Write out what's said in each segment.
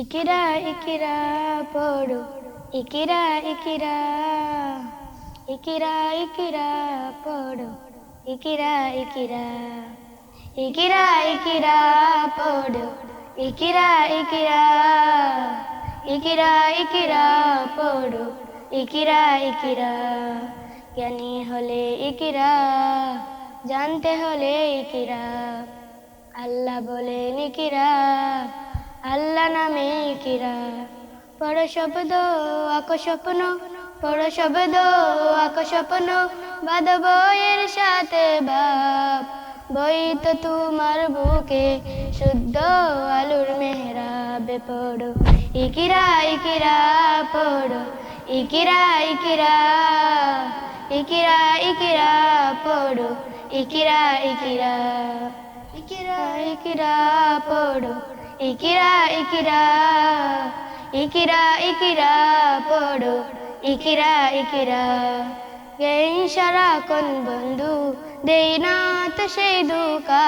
ইকিরা ইকিরা পড়ো ইকিরা ইকিরা ইকিরা ইকিরা পড়ো ইকিরা ইকিরা ইকিরা ইকিরা পড়ো ইকিরা ইকিরা ইকিরা ইকিরা পড়ো ইকিরা ইকিরা জ্ঞানী হলে ইকিরা জানতে হলে ইকিরা আল্লাহ বলে নিকিরা আল্লাহ নামে কিরা। পড় শব্দ, আক স্বপ্ন। পড় শব্দ, আক স্বপ্ন। বাদ বইয়ের সাথে বাপ। বই তো তোমার বুকে, শুদ্ধ আলুর মেহরাবে পড়ো। ইকিরা ইকিরা, পড়ো। ইকিরা ইকিরা ইকিরা ইকিরা, পড়ো। ইকিরা ইকিরা ইকিরা ইকিরা, পড়ো। ইকিরা ইকিরা ইকিরা ইকিরা, পড়ো। ইকিরা ইকিরা গেই সারাক্ষণ বন্ধু? দেই না তো সেই দুকা।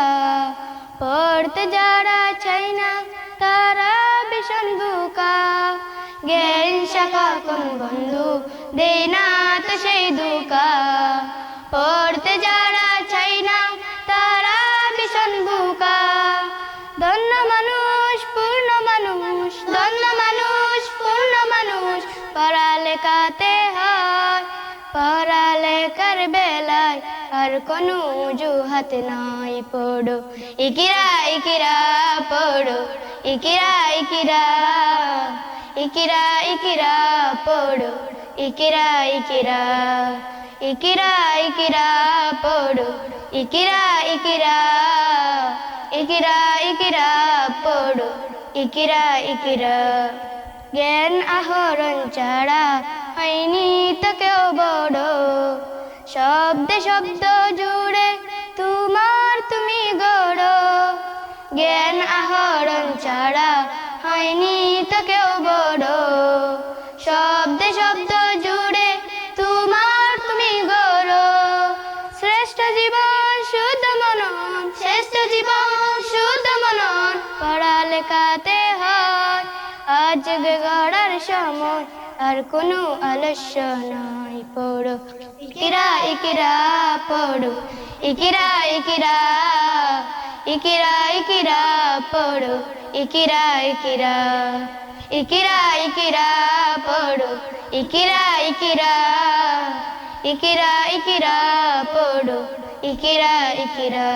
পড়তে যারা চাই না, তারা ভীষণ দুকা। শাখা কোন বন্ধু? দেই না তো সেই দুকা। পড়তে যারা বেলায় আর কোনো অজুহাত নাই পড়ো। ইকিরা ইকিরা পড়ো। ইকিরা ইকিরা ইকিরা ইকিরা পড়ো। ইকিরা ইকিরা ইকিরা ইকিরা পড়ো। ইকিরা ইকিরা ইকিরা ইকিরা পড়ো। ইকিরা ইকিরা, জ্ঞান আহরণ ছাড়া হয়নি তো কেউ বড়। শব্দে শব্দ জুড়ে তোমার তুমি গড়। জ্ঞান আহরণ ছাড়া হয়নি তো কেউ বড়। শব্দে শব্দ জুড়ে তোমার তুমি গড়। শ্রেষ্ঠ জীবন শুদ্ধ মনন, শ্রেষ্ঠ জীবন শুদ্ধ মনন। পড়ালেখাতে আজ গড়ার সময় আর কোনো আলস্য নাই পড়ো ইকিরা ইকিরা পড়ো ইকিরা ইকিরা ইকিরা ইকিরা পড়ো ইকিরা ইকিরা ইকিরা ইকিরা পড়ো ইকিরা ইকিরা ইকিরা ইকিরা পড়ো ইকিরা ইকিরা